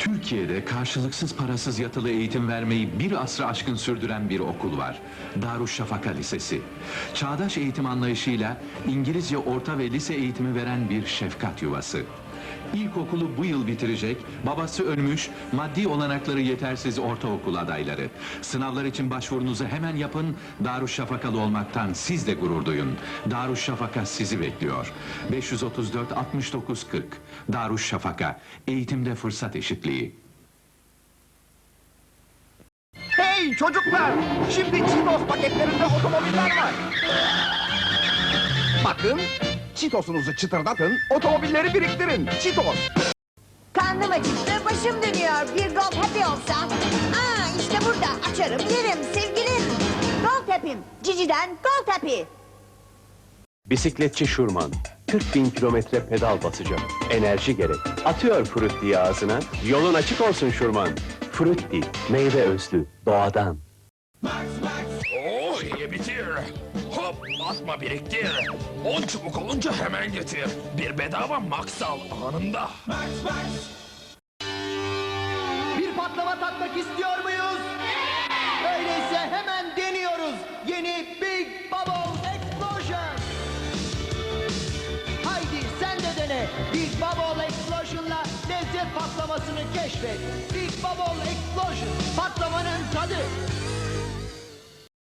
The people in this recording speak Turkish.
Türkiye'de karşılıksız parasız yatılı eğitim vermeyi bir asrı aşkın sürdüren bir okul var. Darüşşafaka Lisesi. Çağdaş eğitim anlayışıyla İngilizce orta ve lise eğitimi veren bir şefkat yuvası. İlkokulu bu yıl bitirecek, babası ölmüş, maddi olanakları yetersiz ortaokul adayları. Sınavlar için başvurunuzu hemen yapın, Darüşşafakalı olmaktan siz de gurur duyun. Darüşşafaka sizi bekliyor. 534 69 40. Darüşşafaka, eğitimde fırsat eşitliği. Hey çocuklar! Şimdi Cheetos paketlerinde otomobiller var. Bakın, Cheetos'unuzu çıtırdatın, otomobilleri biriktirin. Cheetos! Karnım acıktı, başım dönüyor. Bir Gold Happy olsa. Aa işte burada. Açarım, yerim, sevgilim. Gold Happy'm. Cici'den Gold Happy. Bisikletçi Şurman. 40 bin kilometre pedal basacak. Enerji gerek. Atıyor Frutti ağzına. Yolun açık olsun Şurman. Frutti, meyve özlü, doğadan. Oh iyi bitir. Hop basma biriktir. On çubuk olunca hemen getir. Bir bedava max al anında. Bir patlama tatmak istiyor muyuz? Öyleyse hemen deniyoruz. Yeni Big Bubble Explosion. Patlamasını keşfet. Big Bubble Explosion.